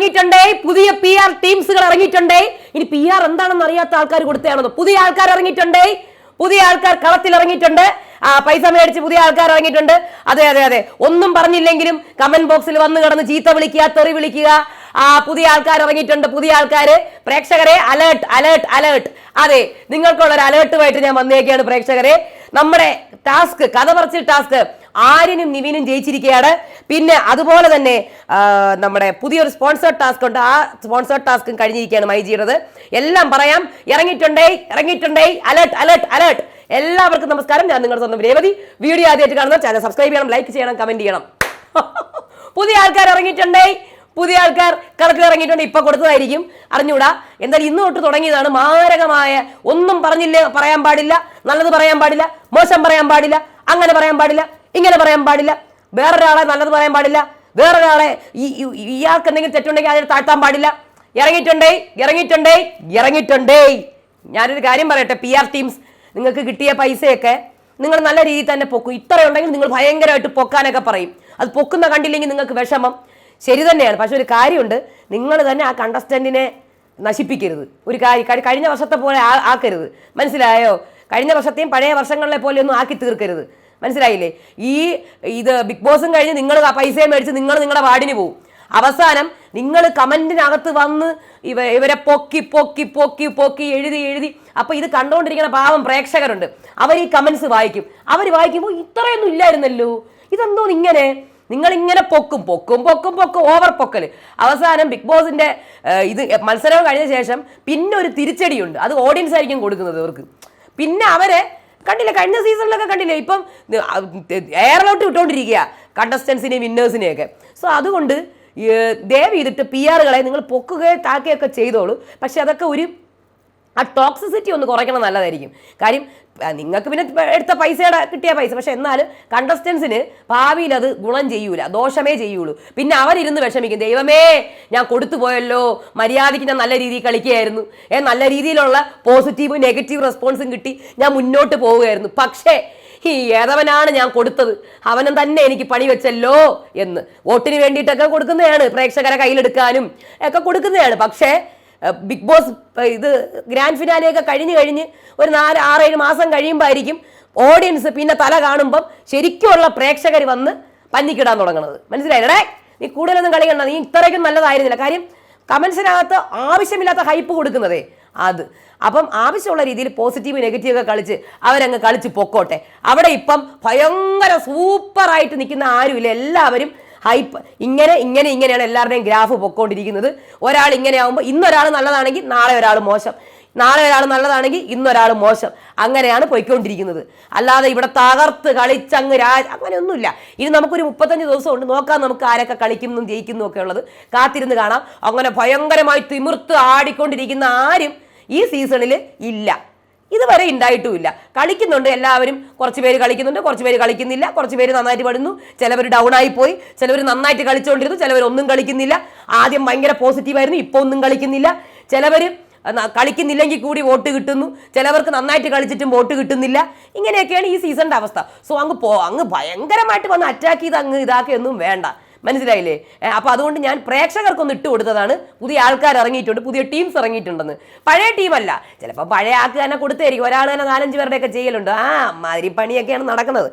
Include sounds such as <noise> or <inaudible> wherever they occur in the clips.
ഇറങ്ങിയിട്ടുണ്ടേ. പുതിയ P R ടീംസുകൾ ഇറങ്ങിയിട്ടുണ്ടേ. ഇനി P R എന്താണെന്ന് അറിയാത്ത ആൾക്കാർ കൊടുത്തതാണെന്നോ പുതിയ ആൾക്കാർ ഇറങ്ങിയിട്ടുണ്ടേ. പുതിയ ആൾക്കാർ കളത്തിൽ ഇറങ്ങിയിട്ടുണ്ട്. ആ പൈസ മേടിച്ച് പുതിയ ആൾക്കാർ ഇറങ്ങിയിട്ടുണ്ട്. അതെ അതെ അതെ. ഒന്നും പറഞ്ഞില്ലെങ്കിലും കമന്റ് ബോക്സിൽ വന്ന് കിടന്ന് ചീത്ത വിളിക്കുക തെറി വിളിക്കുക. ആ പുതിയ ആൾക്കാർ ഇറങ്ങിയിട്ടുണ്ട്. പുതിയ ആൾക്കാർ. പ്രേക്ഷകരെ അലേർട്ട് അലേർട്ട് അലേർട്ട് അതെ നിങ്ങൾക്കുള്ള ഒരു അലേർട്ടുമായിട്ട് ഞാൻ വന്നേക്കാണ് പ്രേക്ഷകരെ. നമ്മുടെ ടാസ്ക് കഥ പറച്ചിൽ ടാസ്ക് ആര്യനും നിവിനും ജയിച്ചിരിക്കുകയാണ്. പിന്നെ അതുപോലെ തന്നെ നമ്മുടെ പുതിയൊരു സ്പോൺസർ ടാസ്ക് ഉണ്ട്. ആ സ്പോൺസർ ടാസ്കും കഴിഞ്ഞിരിക്കുകയാണ് മൈജിയുടേത്. എല്ലാം പറയാം. ഇറങ്ങിയിട്ടുണ്ടേ ഇറങ്ങിയിട്ടുണ്ടേ. Alert alert alert. എല്ലാവർക്കും നമസ്കാരം. ഞാൻ നിങ്ങളുടെ സ്വന്തം രേവതി. വീഡിയോ ആദ്യമായിട്ട് കാണുന്ന ചാനൽ സബ്സ്ക്രൈബ് ചെയ്യണം ലൈക്ക് ചെയ്യണം കമന്റ് ചെയ്യണം. <laughs> പുതിയ ആൾക്കാർ ഇറങ്ങിയിട്ടുണ്ടേ? പുതിയ ആൾക്കാർ കളത്തിൽ ഇറങ്ങിയിട്ടുണ്ട്. ഇപ്പൊ കൊടുത്തതായിരിക്കും. അറിഞ്ഞൂടാ എന്തായാലും ഇന്ന് തൊട്ട് തുടങ്ങിയതാണ് മാരകമായ ഒന്നും പറഞ്ഞില്ല പറയാൻ പാടില്ല. നല്ലത് പറയാൻ പാടില്ല. മോശം പറയാൻ പാടില്ല. അങ്ങനെ പറയാൻ പാടില്ല. ഇങ്ങനെ പറയാൻ പാടില്ല. വേറൊരാളെ നല്ലത് പറയാൻ പാടില്ല. വേറൊരാളെ ഈ ഇയാൾക്ക് എന്തെങ്കിലും തെറ്റുണ്ടെങ്കിൽ അതിനെ താഴ്ത്താൻ പാടില്ല. ഇറങ്ങിയിട്ടുണ്ടേ ഇറങ്ങിയിട്ടുണ്ടേ ഇറങ്ങിയിട്ടുണ്ടേ. ഞാനൊരു കാര്യം പറയട്ടെ പി ആർ ടീംസ് നിങ്ങൾക്ക് കിട്ടിയ പൈസയൊക്കെ നിങ്ങൾ നല്ല രീതിയിൽ തന്നെ പൊക്കും. ഇത്രയുണ്ടെങ്കിൽ നിങ്ങൾ ഭയങ്കരമായിട്ട് പൊക്കാനൊക്കെ പറയും. അത് പൊക്കുന്ന കണ്ടില്ലെങ്കിൽ നിങ്ങൾക്ക് വിഷമം. ശരി തന്നെയാണ്. പക്ഷെ ഒരു കാര്യമുണ്ട് നിങ്ങൾ തന്നെ ആ കണ്ടസ്റ്റന്റിനെ നശിപ്പിക്കരുത്. ഒരു കാര്യം കഴിഞ്ഞ വർഷത്തെ പോലെ ആക്കരുത്. മനസ്സിലായോ? കഴിഞ്ഞ വർഷത്തെയും പഴയ വർഷങ്ങളിലെ പോലെ ഒന്നും ആക്കി തീർക്കരുത്. മനസ്സിലായില്ലേ? ഈ ഇത് ബിഗ് ബോസും കഴിഞ്ഞ് നിങ്ങൾ പൈസയും മേടിച്ച് നിങ്ങൾ നിങ്ങളുടെ വാർഡിന് പോകും അവസാനം നിങ്ങൾ കമന്റിനകത്ത് വന്ന് ഇവ ഇവരെ പൊക്കി പൊക്കി പൊക്കി പൊക്കി എഴുതി എഴുതി. അപ്പോൾ ഇത് കണ്ടുകൊണ്ടിരിക്കുന്ന പാവം പ്രേക്ഷകരുണ്ട്. അവർ ഈ കമൻസ് വായിക്കും. അവർ വായിക്കുമ്പോൾ ഇത്രയൊന്നും ഇല്ലായിരുന്നല്ലോ. ഇതെന്തോ ഇങ്ങനെ? നിങ്ങളിങ്ങനെ പൊക്കും പൊക്കും പൊക്കും പൊക്കും ഓവർ പൊക്കൽ അവസാനം ബിഗ് ബോസിന്റെ ഇത് മത്സരം കഴിഞ്ഞ ശേഷം പിന്നെ ഒരു തിരിച്ചടിയുണ്ട്. അത് ഓഡിയൻസ് ആയിരിക്കും കൊടുക്കുന്നത് അവർക്ക് പിന്നെ അവരെ കണ്ടില്ല? കഴിഞ്ഞ സീസണിലൊക്കെ കണ്ടില്ലേ? ഇപ്പം എയറിലോട്ട് വിട്ടുകൊണ്ടിരിക്കുക കണ്ടസ്റ്റൻസിനെയും വിന്നേഴ്സിനെയൊക്കെ സോ അതുകൊണ്ട് ദയവ് ചെയ്തിട്ട് പി ആറുകളെ നിങ്ങൾ പൊക്കുകയോ താക്കുകയൊക്കെ ചെയ്തോളൂ. പക്ഷെ അതൊക്കെ ഒരു ആ ടോക്സിസിറ്റി ഒന്ന് കുറയ്ക്കണം നല്ലതായിരിക്കും. കാര്യം നിങ്ങൾക്ക് പിന്നെ എടുത്ത പൈസയുടെ കിട്ടിയ പൈസ. പക്ഷെ എന്നാലും കണ്ടസ്റ്റൻസിന് ഭാവിയിൽ അത് ഗുണം ചെയ്യൂല. ദോഷമേ ചെയ്യുള്ളൂ. പിന്നെ അവരിരുന്ന് വിഷമിക്കും. ദൈവമേ ഞാൻ കൊടുത്തു പോയല്ലോ. മര്യാദയ്ക്ക് ഞാൻ നല്ല രീതിയിൽ കളിക്കുകയായിരുന്നു. ഏ നല്ല രീതിയിലുള്ള പോസിറ്റീവും നെഗറ്റീവ് റെസ്പോൺസും കിട്ടി. ഞാൻ മുന്നോട്ട് പോവുകയായിരുന്നു. പക്ഷേ ഈ ഏതവനാണ് ഞാൻ കൊടുത്തത്? അവനും തന്നെ എനിക്ക് പണി വെച്ചല്ലോ എന്ന്. വോട്ടിന് വേണ്ടിയിട്ടൊക്കെ കൊടുക്കുന്നതാണ്. പ്രേക്ഷകരെ കയ്യിലെടുക്കാനും ഒക്കെ കൊടുക്കുന്നതാണ്. പക്ഷേ ബിഗ് ബോസ് ഇത് ഗ്രാൻഡ് ഫിനാലിയൊക്കെ കഴിഞ്ഞ് കഴിഞ്ഞ് ഒരു നാല് ആറേഴ് മാസം കഴിയുമ്പോൾ ആയിരിക്കും ഓഡിയൻസ് പിന്നെ തല കാണുമ്പം ശരിക്കുമുള്ള പ്രേക്ഷകർ വന്ന് പഞ്ഞിക്കിടാൻ തുടങ്ങുന്നത് മനസ്സിലായില്ലേ? നീ കൂടുതലൊന്നും കളി കണ്ട നീ ഇത്രയ്ക്കും നല്ലതായിരുന്നില്ല. കാര്യം കമൻസിനകത്ത് ആവശ്യമില്ലാത്ത ഹൈപ്പ് കൊടുക്കുന്നതേ അത്. അപ്പം ആവശ്യമുള്ള രീതിയിൽ പോസിറ്റീവ് നെഗറ്റീവ് ഒക്കെ കളിച്ച് അവരങ്ങ് കളിച്ച് പൊക്കോട്ടെ. അവിടെ ഇപ്പം ഭയങ്കര സൂപ്പറായിട്ട് നിൽക്കുന്ന ആരുമില്ല. എല്ലാവരും ഹൈപ്പ്. ഇങ്ങനെ ഇങ്ങനെ ഇങ്ങനെയാണ് എല്ലാവരുടെയും ഗ്രാഫ് പൊക്കോണ്ടിരിക്കുന്നത്. ഒരാൾ ഇങ്ങനെ ആകുമ്പോൾ ഇന്നൊരാൾ നല്ലതാണെങ്കിൽ നാളെ ഒരാൾ മോശം. നാളെ ഒരാൾ നല്ലതാണെങ്കിൽ ഇന്നൊരാൾ മോശം. അങ്ങനെയാണ് പോയിക്കൊണ്ടിരിക്കുന്നത്. അല്ലാതെ ഇവിടെ തകർത്ത് കളിച്ചങ്ങ് രാജ അങ്ങനെയൊന്നുമില്ല. ഇനി നമുക്കൊരു മുപ്പത്തഞ്ച് ദിവസം ഉണ്ട് നോക്കാം നമുക്ക് ആരൊക്കെ കളിക്കുന്നു ജയിക്കുന്നു ഒക്കെ ഉള്ളത്. കാത്തിരുന്ന് കാണാം. അങ്ങനെ ഭയങ്കരമായി തിമിർത്ത് ആടിക്കൊണ്ടിരിക്കുന്ന ആരും ഈ സീസണിൽ ഇല്ല. ഇതുവരെ ഉണ്ടായിട്ടുമില്ല കളിക്കുന്നുണ്ട് എല്ലാവരും. കുറച്ച് പേര് കളിക്കുന്നുണ്ട് കുറച്ച് പേര് കളിക്കുന്നില്ല കുറച്ച് പേര് നന്നായിട്ട് പെടുന്നു. ചിലവർ ഡൗൺ ആയി പോയി. ചിലവർ നന്നായിട്ട് കളിച്ചുകൊണ്ടിരുന്നു ചിലവർ ഒന്നും കളിക്കുന്നില്ല. ആദ്യം ഭയങ്കര പോസിറ്റീവായിരുന്നു ഇപ്പോൾ ഒന്നും കളിക്കുന്നില്ല. ചിലവർ കളിക്കുന്നില്ലെങ്കിൽ കൂടി വോട്ട് കിട്ടുന്നു. ചിലവർക്ക് നന്നായിട്ട് കളിച്ചിട്ടും വോട്ട് കിട്ടുന്നില്ല. ഇങ്ങനെയൊക്കെയാണ് ഈ സീസണിന്റെ അവസ്ഥ. സോ അങ്ങ് പോ അങ്ങ് ഭയങ്കരമായിട്ട് വന്ന് അറ്റാക്ക് ചെയ്ത് അങ്ങ് ഇതാക്കിയൊന്നും വേണ്ട. മനസ്സിലായില്ലേ? അപ്പോൾ അപ്പൊ അതുകൊണ്ട് ഞാൻ പ്രേക്ഷകർക്കൊന്ന് ഇട്ട് കൊടുത്തതാണ്. പുതിയ ആൾക്കാർ ഇറങ്ങിയിട്ടുണ്ട് പുതിയ ടീംസ് ഇറങ്ങിയിട്ടുണ്ടെന്ന്. പഴയ ടീമല്ല. ചിലപ്പോൾ പഴയ ആൾക്ക് തന്നെ കൊടുത്തായിരിക്കും ഒരാൾ തന്നെ നാലഞ്ച് പേരുടെയൊക്കെ ചെയ്യലുണ്ട്. ആ മാതിരി പണിയൊക്കെയാണ് നടക്കുന്നത്.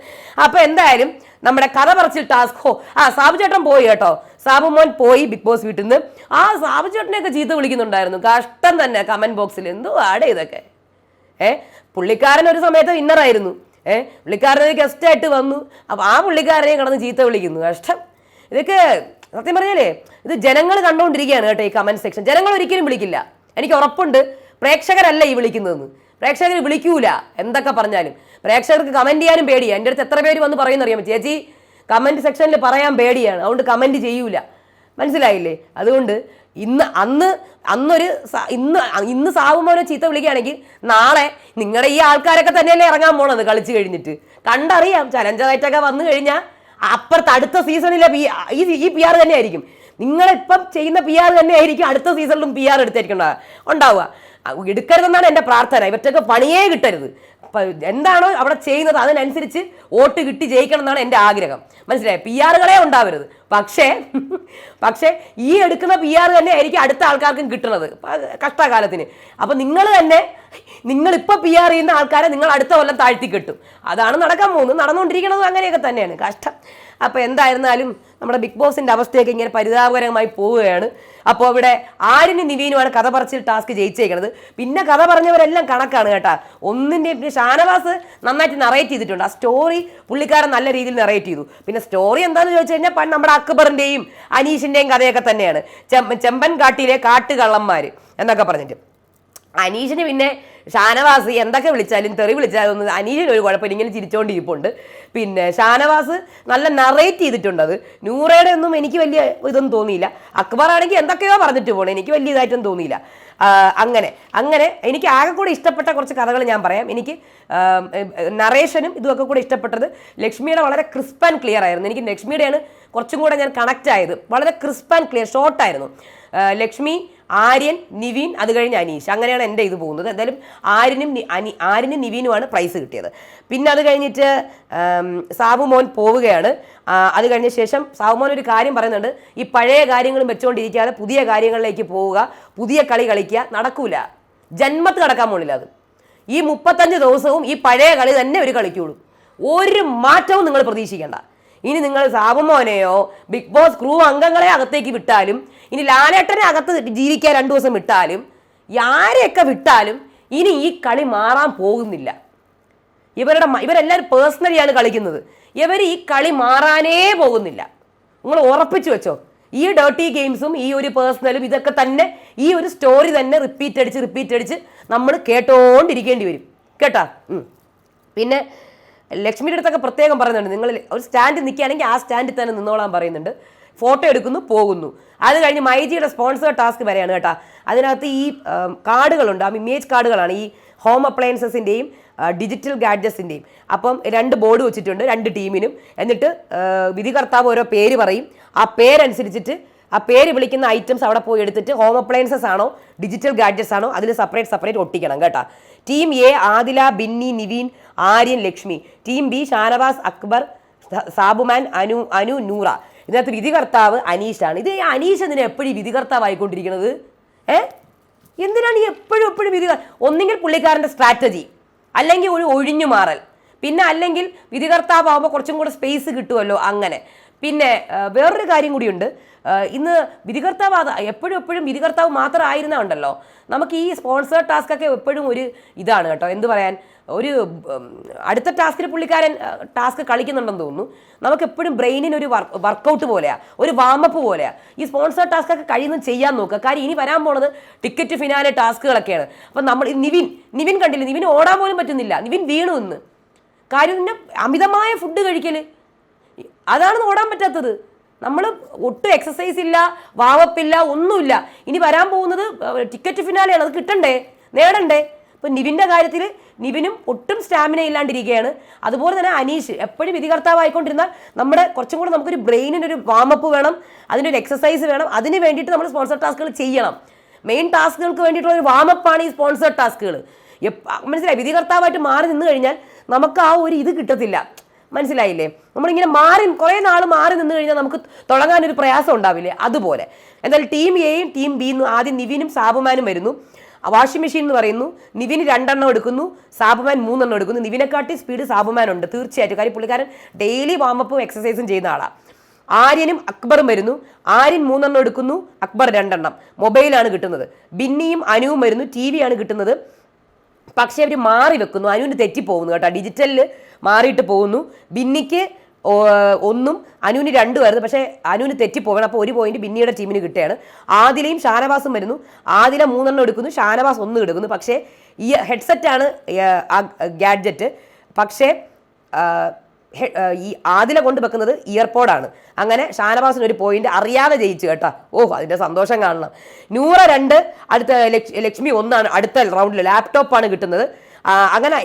അപ്പോൾ എന്തായാലും നമ്മുടെ കഥ പറച്ചിൽ ടാസ്ക്. ഹോ ആ സാബു ചേട്ടൻ പോയി കേട്ടോ. സാബു മോൻ പോയി ബിഗ് ബോസ് വീട്ടിൽ നിന്ന്. ആ സാബു ചേട്ടനെയൊക്കെ ചീത്ത വിളിക്കുന്നുണ്ടായിരുന്നു. കഷ്ടം തന്നെ കമന്റ് ബോക്സിൽ എന്തോ ആടെ ഇതൊക്കെ. ഏ പുള്ളിക്കാരൻ ഒരു സമയത്ത് വിന്നറായിരുന്നു ഏഹ് പുള്ളിക്കാരൻ ഗസ്റ്റായിട്ട് വന്നു. അപ്പൊ ആ പുള്ളിക്കാരനെ കടന്ന് ചീത്ത വിളിക്കുന്നു. കഷ്ടം. ഇതൊക്കെ സത്യം പറഞ്ഞാലേ ഇത് ജനങ്ങൾ കണ്ടുകൊണ്ടിരിക്കുകയാണ് കേട്ടോ ഈ കമന്റ് സെക്ഷൻ ജനങ്ങൾ ഒരിക്കലും വിളിക്കില്ല. എനിക്ക് ഉറപ്പുണ്ട് പ്രേക്ഷകരല്ല ഈ വിളിക്കുന്നതെന്ന്. പ്രേക്ഷകർ വിളിക്കൂല എന്തൊക്കെ പറഞ്ഞാലും. പ്രേക്ഷകർക്ക് കമന്റ് ചെയ്യാനും പേടിയാണ് എന്റെ അടുത്ത് എത്ര പേര് വന്ന് പറയുന്ന അറിയാം ചേച്ചി കമന്റ് സെക്ഷനിൽ പറയാൻ പേടിയാണ്. അതുകൊണ്ട് കമന്റ് ചെയ്യൂല. മനസ്സിലായില്ലേ? അതുകൊണ്ട് ഇന്ന് അന്ന് അന്നൊരു ഇന്ന് ഇന്ന് സാവുമോനെ ചീത്ത വിളിക്കുകയാണെങ്കിൽ നാളെ നിങ്ങളുടെ ഈ ആൾക്കാരൊക്കെ തന്നെയല്ലേ ഇറങ്ങാൻ പോണത് കളിച്ചു കഴിഞ്ഞിട്ട്. കണ്ടറിയാം ചലഞ്ചറായിട്ടൊക്കെ വന്നു കഴിഞ്ഞാൽ അപ്പുറത്ത് അടുത്ത സീസണിലെ പി ഈ ഈ പി ആർ തന്നെയായിരിക്കും. നിങ്ങളിപ്പം ചെയ്യുന്ന പി ആർ തന്നെയായിരിക്കും അടുത്ത സീസണിലും പി ആർ എടുത്തായിരിക്കും ഉണ്ടാവുക. എടുക്കരുതെന്നാണ് എന്റെ പ്രാർത്ഥന. ഇവറ്റൊക്കെ പണിയേ കിട്ടരുത്. എന്താണോ അവിടെ ചെയ്യുന്നത് അതിനനുസരിച്ച് വോട്ട് കിട്ടി ജയിക്കണം എന്നാണ് എന്റെ ആഗ്രഹം. മനസ്സിലായി? പി ആറുകളെ ഉണ്ടാവരുത്. പക്ഷേ <laughs> പക്ഷേ ഈ എടുക്കുന്ന പി ആർ തന്നെ ആയിരിക്കും അടുത്ത ആൾക്കാർക്കും കിട്ടുന്നത്. പ- കഷ്ടകാലത്തിന്. അപ്പം നിങ്ങൾ തന്നെ നിങ്ങളിപ്പോൾ പി ആർ ചെയ്യുന്ന ആൾക്കാരെ നിങ്ങൾ അടുത്ത കൊല്ലം താഴ്ത്തി കിട്ടും. അതാണ് നടക്കാൻ പോകുന്നത്. നടന്നുകൊണ്ടിരിക്കുന്നത് അങ്ങനെയൊക്കെ തന്നെയാണ്. കഷ്ടം. അപ്പൊ എന്തായിരുന്നാലും നമ്മുടെ ബിഗ് ബോസിന്റെ അവസ്ഥയൊക്കെ ഇങ്ങനെ പരിതാപകരമായി പോവുകയാണ്. അപ്പോൾ ഇവിടെ ആരിന് നിവീനുമാണ് കഥ പറച്ചിൽ ടാസ്ക് ജയിച്ചേക്കുന്നത് പിന്നെ കഥ പറഞ്ഞവരെല്ലാം കണക്കാണ് കേട്ടാ. ഒന്നിന്റെ പിന്നെ ഷാനവാസ് നന്നായിട്ട് നറേറ്റ് ചെയ്തിട്ടുണ്ട്. ആ സ്റ്റോറി പുള്ളിക്കാരൻ നല്ല രീതിയിൽ നറേറ്റ് ചെയ്തു. പിന്നെ സ്റ്റോറി എന്താണെന്ന് ചോദിച്ചു കഴിഞ്ഞാൽ പണ്ട് നമ്മുടെ അക്ബറിന്റെയും അനീഷിന്റെയും കഥയൊക്കെ തന്നെയാണ്. ചെമ്പൻ കാട്ടിലെ കാട്ടുകള്ളന്മാർ എന്നൊക്കെ പറഞ്ഞിട്ട്. അനീഷിന് പിന്നെ ഷാനവാസ് എന്തൊക്കെ വിളിച്ചാലും തെറി വിളിച്ചാലും അനീഷിന് ഒരു കുഴപ്പമില്ല. ഇങ്ങനെ ചിരിച്ചോണ്ടിരിപ്പുണ്ട്. പിന്നെ ഷാനവാസ് നല്ല നറേറ്റ് ചെയ്തിട്ടുണ്ട് അത്. നൂറയുടെ ഒന്നും എനിക്ക് വലിയ ഇതൊന്നും തോന്നിയില്ല. അക്ബർ ആണെങ്കിൽ എന്തൊക്കെയോ പറഞ്ഞിട്ട് പോകണം എനിക്ക് വലിയ ഇതായിട്ടൊന്നും തോന്നിയില്ല. അങ്ങനെ. അങ്ങനെ എനിക്ക് ആകെ കൂടെ ഇഷ്ടപ്പെട്ട കുറച്ച് കഥകൾ ഞാൻ പറയാം. എനിക്ക് നറേഷനും ഇതുമൊക്കെ കൂടെ ഇഷ്ടപ്പെട്ടത് ലക്ഷ്മിയുടെ വളരെ ക്രിസ്പ് ആൻഡ് ക്ലിയർ ആയിരുന്നു. എനിക്ക് ലക്ഷ്മിയുടെയാണ് കുറച്ചും കൂടെ ഞാൻ കണക്റ്റ് ആയത്. വളരെ ക്രിസ്പ് ആൻഡ് ക്ലിയർ ഷോർട്ടായിരുന്നു ലക്ഷ്മി ആര്യൻ നിവിൻ അത് കഴിഞ്ഞ് അനീഷ്. അങ്ങനെയാണ് എന്റെ ഇത് പോകുന്നത്. എന്തായാലും ആര്യനും അനി ആര്യനും നിവീനുമാണ് പ്രൈസ് കിട്ടിയത്. പിന്നെ അത് കഴിഞ്ഞിട്ട് സാബു മോൻ പോവുകയാണ്. അത് കഴിഞ്ഞ ശേഷം സാബു മോൻ ഒരു കാര്യം പറയുന്നുണ്ട്. ഈ പഴയ കാര്യങ്ങളും വെച്ചുകൊണ്ടിരിക്കാതെ പുതിയ കാര്യങ്ങളിലേക്ക് പോവുക പുതിയ കളി കളിക്കുക നടക്കൂല. ജന്മത്ത് നടക്കാൻ പോണില്ല അത്. ഈ മുപ്പത്തഞ്ച് ദിവസവും ഈ പഴയ കളി തന്നെ ഒരു കളിക്കുള്ളൂ. ഒരു മാറ്റവും നിങ്ങൾ പ്രതീക്ഷിക്കേണ്ട. ഇനി നിങ്ങൾ സാബുമോനെയോ ബിഗ് ബോസ് ക്രൂ അംഗങ്ങളെ അകത്തേക്ക് വിട്ടാലും ഇനി ലാലേട്ടനെ അകത്ത് ജീവിക്കാൻ രണ്ടു ദിവസം വിട്ടാലും ആരെയൊക്കെ വിട്ടാലും ഇനി ഈ കളി മാറാൻ പോകുന്നില്ല. ഇവരുടെ ഇവരെല്ലാവരും പേഴ്സണലിയാണ് കളിക്കുന്നത്. ഇവർ ഈ കളി മാറാനേ പോകുന്നില്ല. നിങ്ങൾ ഉറപ്പിച്ചു വെച്ചോ. ഈ ഡേർട്ടി ഗെയിംസും ഈ ഒരു പേഴ്സണലും ഇതൊക്കെ തന്നെ ഈ ഒരു സ്റ്റോറി തന്നെ റിപ്പീറ്റ് അടിച്ച് റിപ്പീറ്റ് അടിച്ച് നമ്മൾ കേട്ടോണ്ടിരിക്കേണ്ടി വരും. കേട്ടാ? പിന്നെ ലക്ഷ്മിയുടെ അടുത്തൊക്കെ പ്രത്യേകം പറയുന്നുണ്ട്. നിങ്ങൾ ഒരു സ്റ്റാൻഡ് നിൽക്കുകയാണെങ്കിൽ ആ സ്റ്റാൻഡിൽ തന്നെ നിന്നോളാൻ പറയുന്നുണ്ട്. ഫോട്ടോ എടുക്കുന്നു പോകുന്നു. അത് കഴിഞ്ഞ് മൈജിയുടെ സ്പോൺസർ ടാസ്ക് വരെയാണ് കേട്ടോ. അതിനകത്ത് ഈ കാർഡുകളുണ്ട്. ആ ഇമേജ് കാർഡുകളാണ്. ഈ ഹോം അപ്ലയൻസസിന്റെയും ഡിജിറ്റൽ ഗാഡ്ജറ്റ്സിന്റെയും അപ്പം രണ്ട് ബോർഡ് വെച്ചിട്ടുണ്ട് രണ്ട് ടീമിനും എന്നിട്ട് വിധികർത്താവ് ഓരോ പേര് പറയും. ആ പേരനുസരിച്ചിട്ട് ആ പേര് വിളിക്കുന്ന ഐറ്റംസ് അവിടെ പോയി എടുത്തിട്ട് ഹോം അപ്ലയൻസസ് ആണോ ഡിജിറ്റൽ ഗാഡ്ജറ്റ്സ് ആണോ അതിൽ സെപ്പറേറ്റ് സെപ്പറേറ്റ് ഒട്ടിക്കണം കേട്ടോ. Team A Adila Binni Niveen Aryan Lakshmi team B Shanavas Akbar Sabuman Anu Anu Noora. ഇതിനകത്ത് വിധികർത്താവ് അനീഷാണ്. ഇത് അനീഷ് എന്തിനാ എപ്പോഴും വിധികർത്താവായിക്കൊണ്ടിരിക്കുന്നത്? ഏ? എന്തിനാണ് ഈ എപ്പോഴും എപ്പോഴും വിധി ഒന്നെങ്കിൽ പുള്ളിക്കാരന്റെ സ്ട്രാറ്റജി അല്ലെങ്കിൽ ഒരു ഒഴിഞ്ഞു മാറൽ. പിന്നെ അല്ലെങ്കിൽ വിധികർത്താവുമ്പോൾ കുറച്ചും കൂടെ സ്പേസ് കിട്ടുമല്ലോ അങ്ങനെ. പിന്നെ വേറൊരു കാര്യം കൂടിയുണ്ട്. ഇന്ന് വിധികർത്താവ് അത് എപ്പോഴും എപ്പോഴും വിധികർത്താവ് മാത്രം ആയിരുന്ന ഉണ്ടല്ലോ നമുക്ക് ഈ സ്പോൺസർ ടാസ്ക് ഒക്കെ എപ്പോഴും ഒരു ഇതാണ് കേട്ടോ. എന്ത് പറയാൻ? ഒരു അടുത്ത ടാസ്കിൽ പുള്ളിക്കാരൻ ടാസ്ക് കളിക്കുന്നുണ്ടെന്ന് തോന്നുന്നു. നമുക്ക് എപ്പോഴും ബ്രെയിനിന് ഒരു വർക്കൗട്ട് പോലെയാ. ഒരു വാമപ്പ് പോലെയാ. ഈ സ്പോൺസർ ടാസ്ക് ഒക്കെ കഴിയുന്നത് ചെയ്യാൻ നോക്കുക. കാര്യം ഇനി വരാൻ പോണത് ടിക്കറ്റ് ഫിനാലെ ടാസ്കുകളൊക്കെയാണ്. അപ്പം നമ്മൾ നിവിൻ നിവിൻ കണ്ടില്ല? നിവിൻ ഓടാൻ പോലും പറ്റുന്നില്ല. നിവിൻ വീണു ഇന്ന്. കാര്യം അമിതമായ ഫുഡ് കഴിക്കൽ. അതാണ് ഓടാൻ പറ്റാത്തത്. നമ്മൾ ഒട്ടും എക്സസൈസ് ഇല്ല വാവപ്പില്ല ഒന്നുമില്ല. ഇനി വരാൻ പോകുന്നത് ടിക്കറ്റ് ഫിനാലെയാണ് അത് കിട്ടണ്ടേ? നേടണ്ടേ? ഇപ്പം നിവിന്റെ കാര്യത്തിൽ നിവിനും ഒട്ടും സ്റ്റാമിന ഇല്ലാണ്ടിരിക്കുകയാണ്. അതുപോലെ തന്നെ അനീഷ് എപ്പോഴും വിധികർത്താവായിക്കൊണ്ടിരുന്നാൽ നമ്മുടെ കുറച്ചും കൂടെ നമുക്കൊരു ബ്രെയിനിനൊരു വാമപ്പ് വേണം അതിനൊരു എക്സസൈസ് വേണം അതിന് വേണ്ടിയിട്ട് നമ്മൾ സ്പോൺസർ ടാസ്കുകൾ ചെയ്യണം. മെയിൻ ടാസ്കുകൾക്ക് വേണ്ടിയിട്ടുള്ള ഒരു വാമപ്പാണ് ഈ സ്പോൺസർ ടാസ്കുകൾ മനസ്സിലായി? വിധികർത്താവായിട്ട് മാറി നിന്ന് കഴിഞ്ഞാൽ നമുക്ക് ആ ഒരു ഇത് കിട്ടത്തില്ല. മനസ്സിലായില്ലേ? നമ്മളിങ്ങനെ മാറി കുറേ നാൾ മാറി നിന്ന് കഴിഞ്ഞാൽ നമുക്ക് തുടങ്ങാൻ ഒരു പ്രയാസം ഉണ്ടാവില്ലേ? അതുപോലെ. എന്നാൽ ടീം എയും ടീം ബി ബിയും ആദ്യം നിവിനും സാബുമാനും വരുന്നു. വാഷിംഗ് മെഷീൻ എന്ന് പറയുന്നു. നിവിന് രണ്ടെണ്ണം എടുക്കുന്നു. സാബുമാൻ മൂന്നെണ്ണം എടുക്കുന്നു. നിവിനെക്കാട്ടി സ്പീഡ് സാബുമാൻ ഉണ്ട് തീർച്ചയായിട്ടും. കാര്യം പുള്ളിക്കാരൻ ഡെയിലി വാമപ്പും എക്സസൈസും ചെയ്യുന്ന ആളാണ് ആര്യനും അക്ബറും വരുന്നു. ആര്യൻ മൂന്നെണ്ണം എടുക്കുന്നു. അക്ബർ രണ്ടെണ്ണം. മൊബൈലാണ് കിട്ടുന്നത്. ബിന്നിയും അനുവും വരുന്നു. ടി വിയാണ് കിട്ടുന്നത്. പക്ഷേ അവർ മാറി വെക്കുന്നു. അനുവിന് തെറ്റിപ്പോകുന്നു കേട്ടോ. ഡിജിറ്റലിൽ മാറിയിട്ട് പോകുന്നു. ബിന്നിക്ക് ഒന്നും അനുവിന് രണ്ടും ആയിരുന്നു. പക്ഷേ അനുവിന് തെറ്റിപ്പോകണം അപ്പോൾ ഒരു പോയിന്റ് ബിന്നിയുടെ ടീമിന് കിട്ടുകയാണ്. ആദിലയും ഷാനവാസും വരുന്നു. ആദില മൂന്നെണ്ണം എടുക്കുന്നു. ഷാനവാസ് ഒന്ന് എടുക്കുന്നു. പക്ഷേ ഈ ഹെഡ്സെറ്റാണ് ആ ഗാഡ്ജറ്റ്. പക്ഷേ ഈ ആദില കൊണ്ട് വെക്കുന്നത് ഇയർപോഡാണ്. അങ്ങനെ ഷാനവാസിന് ഒരു പോയിന്റ് അറിയാതെ ജയിച്ചു കേട്ടോ. ഓഹ് അതിന്റെ സന്തോഷം കാണണം. നൂറ രണ്ട് അടുത്ത ലക്ഷ്- ലക്ഷ്മി ഒന്നാണ് അടുത്ത റൗണ്ടിൽ ലാപ്ടോപ്പാണ് കിട്ടുന്നത്. അങ്ങനെ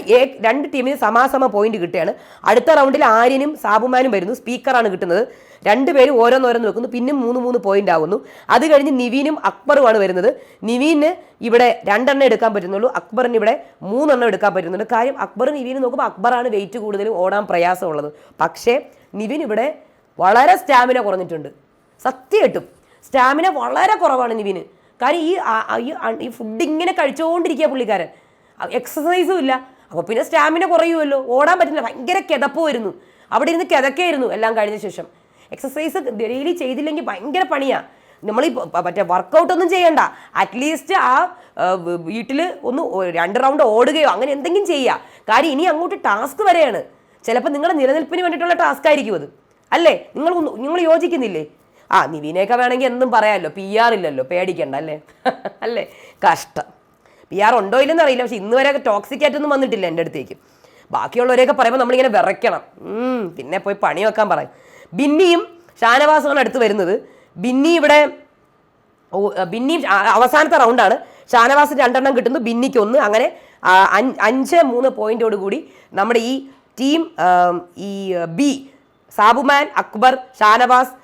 രണ്ട് ടീമിന് സമാസമ പോയിന്റ് കിട്ടുകയാണ്. അടുത്ത റൗണ്ടിൽ ആര്യനും സാബുമാനും വരുന്നു. സ്പീക്കറാണ് കിട്ടുന്നത്. രണ്ടുപേരും ഓരോന്നോരോന്ന് വെക്കുന്നു. പിന്നെ മൂന്ന് മൂന്ന് പോയിന്റ് ആവുന്നു അത് കഴിഞ്ഞ് നിവീനും അക്ബറുമാണ് വരുന്നത്. നിവീന് ഇവിടെ രണ്ടെണ്ണം എടുക്കാൻ പറ്റുന്നുള്ളൂ. അക്ബറിന് ഇവിടെ മൂന്നെണ്ണം എടുക്കാൻ പറ്റുന്നുണ്ട്. കാര്യം അക്ബർ നിവീന് നോക്കുമ്പോൾ അക്ബറാണ് വെയിറ്റ് കൂടുതലും ഓടാൻ പ്രയാസമുള്ളത്. പക്ഷേ നിവിൻ ഇവിടെ വളരെ സ്റ്റാമിന കുറഞ്ഞിട്ടുണ്ട്. സത്യമായിട്ടും സ്റ്റാമിന വളരെ കുറവാണ് നിവിന്. കാര്യം ഈ ഈ ഫുഡ് ഇങ്ങനെ കഴിച്ചുകൊണ്ടിരിക്കുക പുള്ളിക്കാരൻ. എക്സസൈസും ഇല്ല. അപ്പോൾ പിന്നെ സ്റ്റാമിന കുറയുമല്ലോ. ഓടാൻ പറ്റില്ല. ഭയങ്കര കിതപ്പ് വരുന്നു. അവിടെ ഇരുന്ന് കിതക്കായിരുന്നു എല്ലാം കഴിഞ്ഞ ശേഷം. എക്സസൈസ് ഡെയിലി ചെയ്തില്ലെങ്കിൽ ഭയങ്കര പണിയാണ് നമ്മൾ ഈ മറ്റേ വർക്കൗട്ട് ഒന്നും ചെയ്യണ്ട. അറ്റ്ലീസ്റ്റ് ആ വീട്ടിൽ ഒന്ന് രണ്ട് റൗണ്ട് ഓടുകയോ അങ്ങനെ എന്തെങ്കിലും ചെയ്യുക കാര്യം ഇനി അങ്ങോട്ട് ടാസ്ക് വരെയാണ്. ചിലപ്പോൾ നിങ്ങളുടെ നിലനിൽപ്പിന് വേണ്ടിയിട്ടുള്ള ടാസ്ക് ആയിരിക്കും അത്. അല്ലേ? നിങ്ങൾ നിങ്ങൾ യോജിക്കുന്നില്ലേ? ആ നിവിനെയൊക്കെ വേണമെങ്കിൽ എന്തും പറയാമല്ലോ. പി ആർ ഇല്ലല്ലോ. പേടിക്കണ്ട അല്ലേ? <laughs> അല്ലേ? കഷ്ടം. പി ആർ ഉണ്ടോ ഇല്ലെന്ന് അറിയില്ല. പക്ഷെ ഇന്ന് വരെ ടോക്സിക് ആയിട്ടൊന്നും വന്നിട്ടില്ല എന്റെ അടുത്തേക്ക്. ബാക്കിയുള്ളവരെയൊക്കെ പറയുമ്പോൾ നമ്മളിങ്ങനെ വിറയ്ക്കണം. പിന്നെ പോയി പണി വെക്കാൻ പറയും. ബിന്നിയും ഷാനവാസുമാണ് അടുത്ത് വരുന്നത്. ബിന്നി ഇവിടെ ബിന്നി അവസാനത്തെ റൗണ്ടാണ് ഷാനവാസ് രണ്ടെണ്ണം കിട്ടുന്നു ബിന്നിക്ക് ഒന്ന്. അങ്ങനെ അഞ്ച് മൂന്ന് പോയിന്റോട് കൂടി നമ്മുടെ ഈ ടീം ഈ ബി സാബുമാൻ അക്ബർ ഷാനവാസ്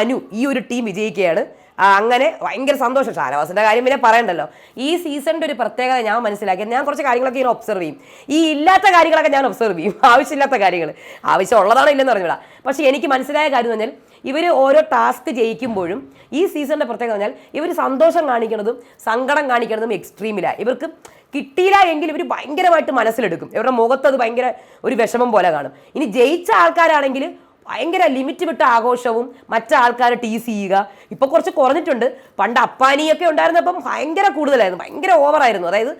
അനു ഈ ഒരു ടീം വിജയിക്കുകയാണ്. അങ്ങനെ ഭയങ്കര സന്തോഷം. ഷാനവാസിന്റെ കാര്യം പിന്നെ പറയണ്ടല്ലോ. ഈ സീസണിന്റെ ഒരു പ്രത്യേകത ഞാൻ മനസ്സിലാക്കിയത് ഞാൻ കുറച്ച് കാര്യങ്ങളൊക്കെ ഇങ്ങനെ ഒബ്സർവ് ചെയ്യും. ഈ ഇല്ലാത്ത കാര്യങ്ങളൊക്കെ ഞാൻ ഒബ്സർവ് ചെയ്യും. <laughs> ആവശ്യമില്ലാത്ത കാര്യങ്ങൾ ആവശ്യമുള്ളതാണോ ഇല്ലെന്ന് അറിഞ്ഞൂടാ പക്ഷേ എനിക്ക് മനസ്സിലായ കാര്യം എന്ന് ഇവർ ഓരോ ടാസ്ക് ജയിക്കുമ്പോഴും ഈ സീസണിന്റെ പ്രത്യേകത പറഞ്ഞാൽ ഇവർ സന്തോഷം കാണിക്കുന്നതും സങ്കടം കാണിക്കുന്നതും എക്സ്ട്രീമിലാണ് ഇവർക്ക് കിട്ടിയില്ല എങ്കിൽ ഇവർ ഭയങ്കരമായിട്ട് മനസ്സിലെടുക്കും. ഇവരുടെ മുഖത്ത് അത് ഭയങ്കര ഒരു വിഷമം പോലെ കാണും. ഇനി ജയിച്ച ആൾക്കാരാണെങ്കിൽ ഭയങ്കര ലിമിറ്റ് വിട്ട ആഘോഷവും മറ്റാൾക്കാരെ ടീസ് ചെയ്യുക. ഇപ്പോൾ കുറച്ച് കുറഞ്ഞിട്ടുണ്ട്. പണ്ട് അപ്പാനിയൊക്കെ ഉണ്ടായിരുന്നപ്പം ഭയങ്കര കൂടുതലായിരുന്നു. ഭയങ്കര ഓവറായിരുന്നു അതായത്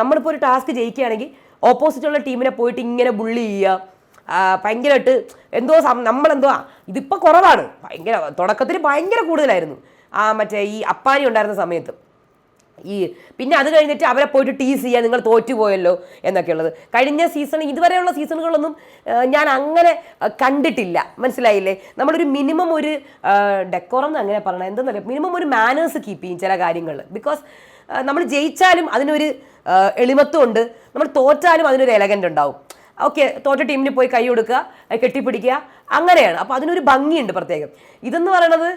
നമ്മളിപ്പോൾ ഒരു ടാസ്ക് ജയിക്കുകയാണെങ്കിൽ ഓപ്പോസിറ്റുള്ള ടീമിനെ പോയിട്ട് ഇങ്ങനെ ബുള്ളി ചെയ്യുക. ഭയങ്കരമായിട്ട് എന്തോ നമ്മളെന്തോ ഇതിപ്പോൾ കുറവാണ്. ഭയങ്കര തുടക്കത്തിൽ ഭയങ്കര കൂടുതലായിരുന്നു. ആ മറ്റേ ഈ അപ്പാനി ഉണ്ടായിരുന്ന സമയത്ത്. ഈ പിന്നെ അത് കഴിഞ്ഞിട്ട് അവരെ പോയിട്ട് ടീസ് ചെയ്യാൻ നിങ്ങൾ തോറ്റുപോയല്ലോ എന്നൊക്കെയുള്ളത്. കഴിഞ്ഞ സീസൺ ഇതുവരെയുള്ള സീസണുകളൊന്നും ഞാൻ അങ്ങനെ കണ്ടിട്ടില്ല. മനസ്സിലായില്ലേ? നമ്മളൊരു മിനിമം ഒരു ഡെക്കോറം എന്ന് അങ്ങനെ പറയണം എന്തെന്നല്ല മിനിമം ഒരു മാനേഴ്സ് കീപ്പ് ചെയ്യും ചില കാര്യങ്ങൾ. ബിക്കോസ് നമ്മൾ ജയിച്ചാലും അതിനൊരു എളിമത്വമുണ്ട് നമ്മൾ തോറ്റാലും അതിനൊരു എലഗന്റ് ഉണ്ടാവും. ഓക്കെ തോറ്റ ടീമിന് പോയി കൈ കൊടുക്കുക കെട്ടിപ്പിടിക്കുക. അങ്ങനെയാണ്. അപ്പോൾ അതിനൊരു ഭംഗിയുണ്ട് പ്രത്യേകം. ഇതെന്ന് പറയണത്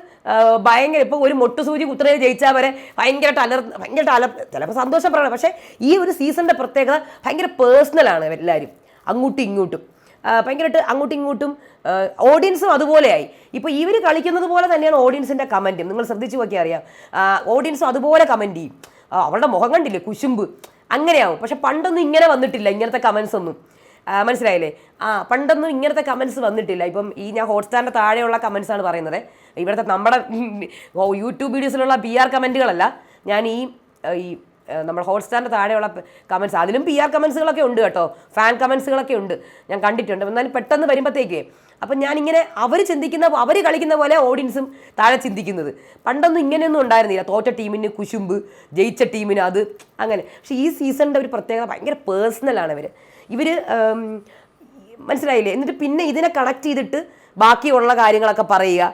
ഭയങ്കര ഇപ്പോൾ ഒരു മൊട്ടുസൂചി കുത്തനെ ജയിച്ചാൽ വരെ ഭയങ്കരമായിട്ട് അലർ ഭയങ്കരമായിട്ട് അലർ ചിലപ്പോൾ സന്തോഷം പറയണം. പക്ഷേ ഈ ഒരു സീസണിന്റെ പ്രത്യേകത ഭയങ്കര പേഴ്സണലാണ് എല്ലാവരും അങ്ങോട്ടും ഇങ്ങോട്ടും. ഭയങ്കരമായിട്ട് അങ്ങോട്ടും ഇങ്ങോട്ടും ഓഡിയൻസും അതുപോലെയായി. ഇപ്പോൾ ഇവർ കളിക്കുന്നത് പോലെ തന്നെയാണ് ഓഡിയൻസിന്റെ കമന്റും നിങ്ങൾ ശ്രദ്ധിച്ചു നോക്കിയാൽ അറിയാം. ഓഡിയൻസും അതുപോലെ കമന്റ് ചെയ്യും. അവരുടെ മുഖം കണ്ടില്ലേ? കുശുമ്പ്. അങ്ങനെയാവും. പക്ഷെ പണ്ടൊന്നും ഇങ്ങനെ വന്നിട്ടില്ല ഇങ്ങനത്തെ കമൻസ് ഒന്നും. മനസ്സിലായില്ലേ? ആ പണ്ടൊന്നും ഇങ്ങനത്തെ കമൻസ് വന്നിട്ടില്ല. ഇപ്പം ഈ ഞാൻ ഹോട്ട്സ്റ്റാറിന്റെ താഴെയുള്ള കമൻസ് ആണ് പറയുന്നത്. ഇവിടുത്തെ നമ്മുടെ യൂട്യൂബ് വീഡിയോസിലുള്ള പി ആർ കമന്റുകളല്ല ഞാൻ ഈ ഈ നമ്മുടെ ഹോട്ട്സ്റ്റാറിന്റെ താഴെയുള്ള കമൻസ് അതിലും പി ആർ കമൻസുകളൊക്കെ ഉണ്ട് കേട്ടോ. ഫാൻ കമൻസുകളൊക്കെ ഉണ്ട്. ഞാൻ കണ്ടിട്ടുണ്ട്. എന്നാലും പെട്ടെന്ന് വരുമ്പോഴത്തേക്ക് അപ്പം ഞാനിങ്ങനെ അവർ ചിന്തിക്കുന്ന അവർ കളിക്കുന്ന പോലെ ഓഡിയൻസും താഴെ ചിന്തിക്കുന്നത്. പണ്ടൊന്നും ഇങ്ങനെയൊന്നും ഉണ്ടായിരുന്നില്ല. തോറ്റ ടീമിന് കുശുമ്പ് ജയിച്ച ടീമിന് അത് അങ്ങനെ. പക്ഷേ ഈ സീസണിന്റെ ഒരു പ്രത്യേകത ഭയങ്കര പേഴ്സണലാണ് ഇവർ ഇവർ മനസ്സിലായില്ലേ? എന്നിട്ട് പിന്നെ ഇതിനെ കണക്ട് ചെയ്തിട്ട് ബാക്കിയുള്ള കാര്യങ്ങളൊക്കെ പറയുക.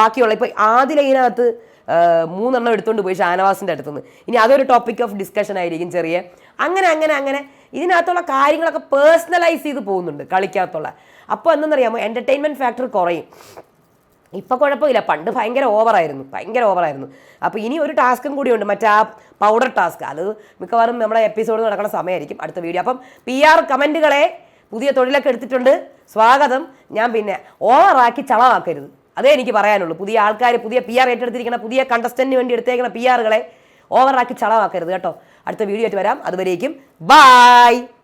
ബാക്കിയുള്ള ഇപ്പോൾ ആദ്യ ലൈനകത്ത് ആ, മൂന്നെണ്ണം എടുത്തുകൊണ്ട് പോയി ഷാനവാസിന്റെ അടുത്തുനിന്ന് ഇനി അതൊരു ടോപ്പിക് ഓഫ് ഡിസ്കഷൻ ആയിരിക്കും ചെറിയ. അങ്ങനെ അങ്ങനെ അങ്ങനെ ഇതിനകത്തുള്ള കാര്യങ്ങളൊക്കെ പേഴ്സണലൈസ് ചെയ്ത് പോകുന്നുണ്ട് കളിക്കകത്തുള്ള. അപ്പോൾ എന്തെന്നറിയാമോ? എന്റർടൈൻമെന്റ് ഫാക്ടർ കുറയും. ഇപ്പം കുഴപ്പമില്ല. പണ്ട് ഭയങ്കര ഓവറായിരുന്നു. ഭയങ്കര ഓവറായിരുന്നു. അപ്പോൾ ഇനി ഒരു ടാസ്കും കൂടിയുണ്ട്. മറ്റേ ആ പൗഡർ ടാസ്ക്. അത് മിക്കവാറും നമ്മുടെ എപ്പിസോഡ് നടക്കുന്ന സമയമായിരിക്കും അടുത്ത വീഡിയോ അപ്പം പി ആർ കമന്റുകളെ പുതിയ തൊഴിലൊക്കെ എടുത്തിട്ടുണ്ട്. സ്വാഗതം. ഞാൻ പിന്നെ ഓവറാക്കി ചളവാക്കരുത്. അതേ എനിക്ക് പറയാനുള്ളൂ. പുതിയ ആൾക്കാർ പുതിയ പി ആർ ഏറ്റെടുത്തിരിക്കുന്ന പുതിയ കണ്ടസ്റ്റന്റിന് വേണ്ടി എടുത്തേക്കുന്ന പി ആറുകളെ ഓവറാക്കി ചളവാക്കരുത് കേട്ടോ. അടുത്ത വീഡിയോ ആയിട്ട് വരാം. അതുവരേക്കും. ബായ്